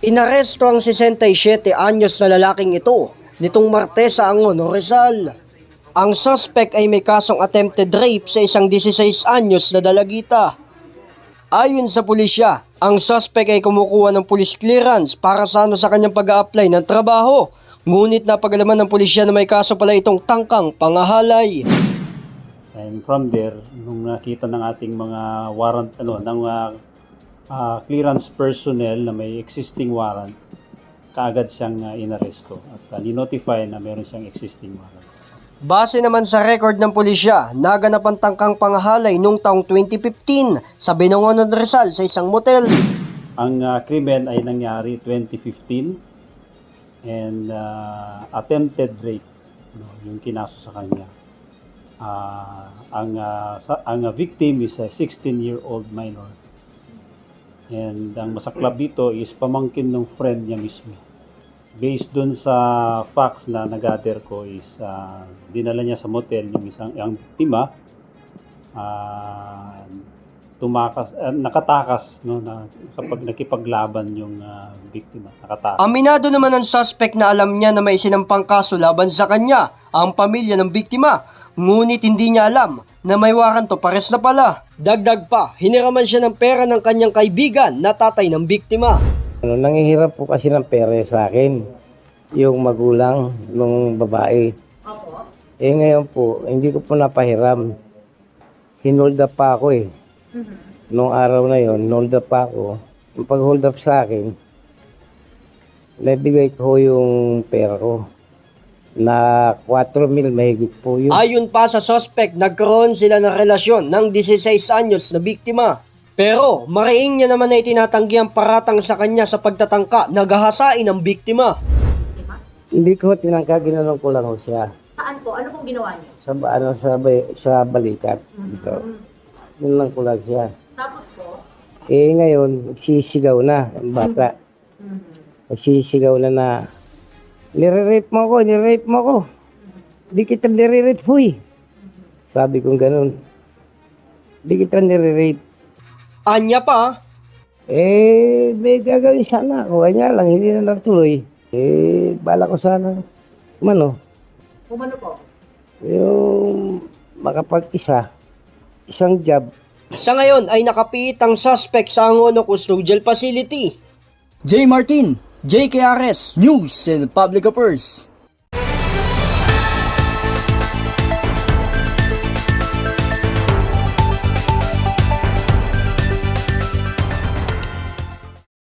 Inaresto ang 67 anyos na lalaking ito nitong Martes sa Angono, Rizal. Ang suspect ay may kasong attempted rape sa isang 16 anyos na dalagita. Ayon sa pulisya, ang suspect ay kumukuha ng police clearance para sana sa kanyang pag apply ng trabaho. Ngunit napagalaman ng pulisya na may kaso pala itong tangkang pangahalay. And from there, nung nakita ng ating mga warrant, ano, ng uh, uh, clearance personnel na may existing warrant, kaagad siyang uh, inaresto at uh, ni-notify na meron siyang existing warrant. Base naman sa record ng pulisya, naganap ang tangkang pangahalay noong taong 2015 sa Binangonan Rizal sa isang motel. Ang uh, krimen ay nangyari 2015 and uh, attempted rape no, yung kinaso sa kanya. Ah, ang uh, sa, ang uh, victim is a 16-year-old minor. And ang masaklap dito is pamangkin ng friend niya mismo. Based dun sa facts na nagather ko is ah, dinala niya sa motel yung isang ang biktima ah, tumakas ah, nakatakas no na kapag nakipaglaban yung ah, biktima nakatakas Aminado naman ang suspect na alam niya na may sinampang kaso laban sa kanya, ang pamilya ng biktima. Ngunit hindi niya alam na may waranto pares na pala. Dagdag pa, hiniraman siya ng pera ng kanyang kaibigan na tatay ng biktima. Ano, nangihirap po kasi ng pera sa akin, yung magulang ng babae. Eh ngayon po, hindi ko po napahiram. Hinold up pa ako eh. Nung araw na yon, hold up pa ako. Yung pag-hold up sa akin, nabigay ko yung pera ko. Na 4 mil mahigit po yun. Ayon pa sa suspect, nagkaroon sila ng relasyon ng 16 anyos na biktima. Pero mariing niya naman na itinatanggi ang paratang sa kanya sa pagtatangka na gahasain ang biktima. Hindi ko tinangka, ginanong ko lang ho siya. Saan po? Ano pong ginawa niyo? Sa, ano, sa, ba- sa balikat. Dito. Yun lang ko lang siya. Tapos po? Eh ngayon, sisigaw na ang bata. Nagsisigaw na na, nire-rape mo ako, nire-rape mo ako. Di kita nire-rape, huy. Sabi kong ganun. Di kita nire-rape. Anya pa, Eh, may gagawin sana ako. Kaya lang, hindi na natuloy. Eh, bala ko sana, mano, Umano po? yung makapag-isa, isang job, Sa ngayon ay nakapiit ang suspect sa Angono Custodial Facility. J. Martin, J. News and Public Affairs.